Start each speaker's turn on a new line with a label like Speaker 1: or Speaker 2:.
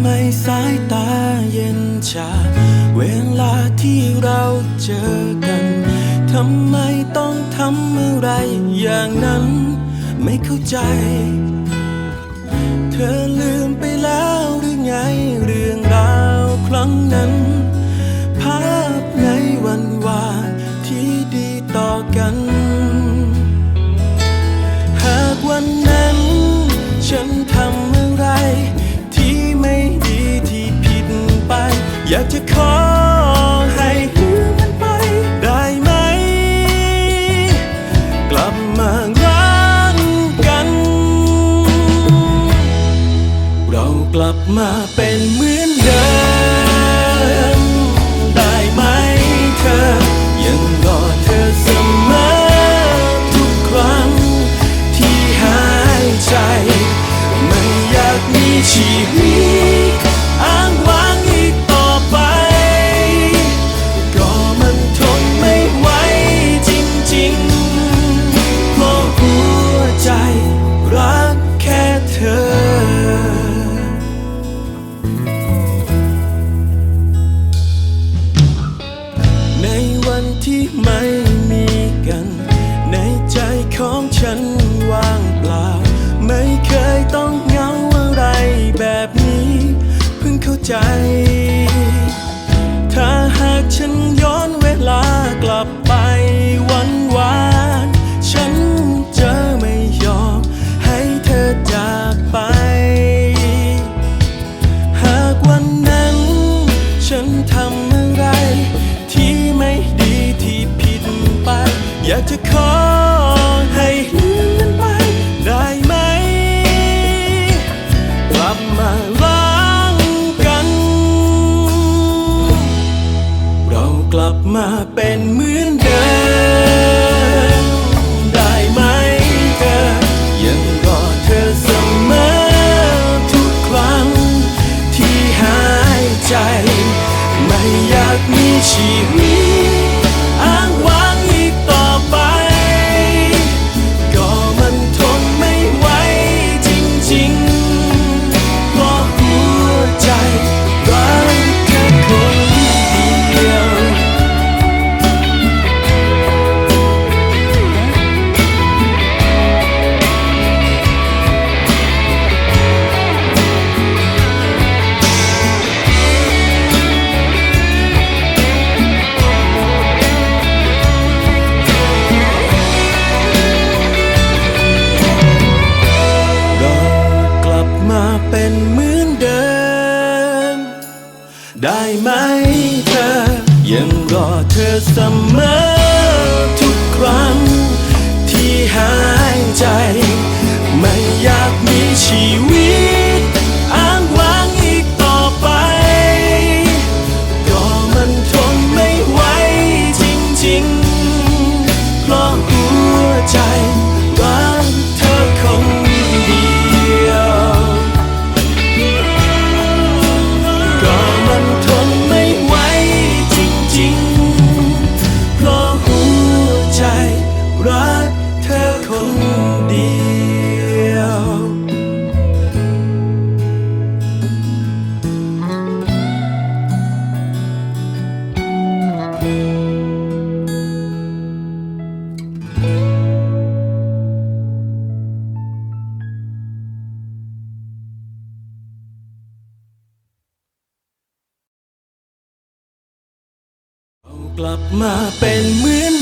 Speaker 1: ไมสายตาเย็นชา เวลาที่เราเจอกัน ทำไมต้องทำอะไรอย่างนั้น ไม่เข้าใจ เธอลืมไปแล้วหรือไงเรื่องราวครั้งนั้น ภาพในวันวานที่ดีต่อกัน หากวัน จะขอให้ลืมมันไปได้ไหม กลับมารักกัน เรากลับมาเป็นเหมือนเดิม รักแค่เธอในวันที่ไม่มีกัน ในใจของฉันว่างเปล่า ไม่เคยต้องเหงาอะไรแบบนี้ เพิ่งเข้าใจ ถ้าหากฉันย้อนากจะขอให้ลืมมันไปได้ไหม กลับมาล้างกัน เรากลับมาเป็นเหมือนเดิม เป็นเหมือนเดิม ได้ไหมเธอ ยังรอเธอเสมอ กลับมาเป็นเหมือน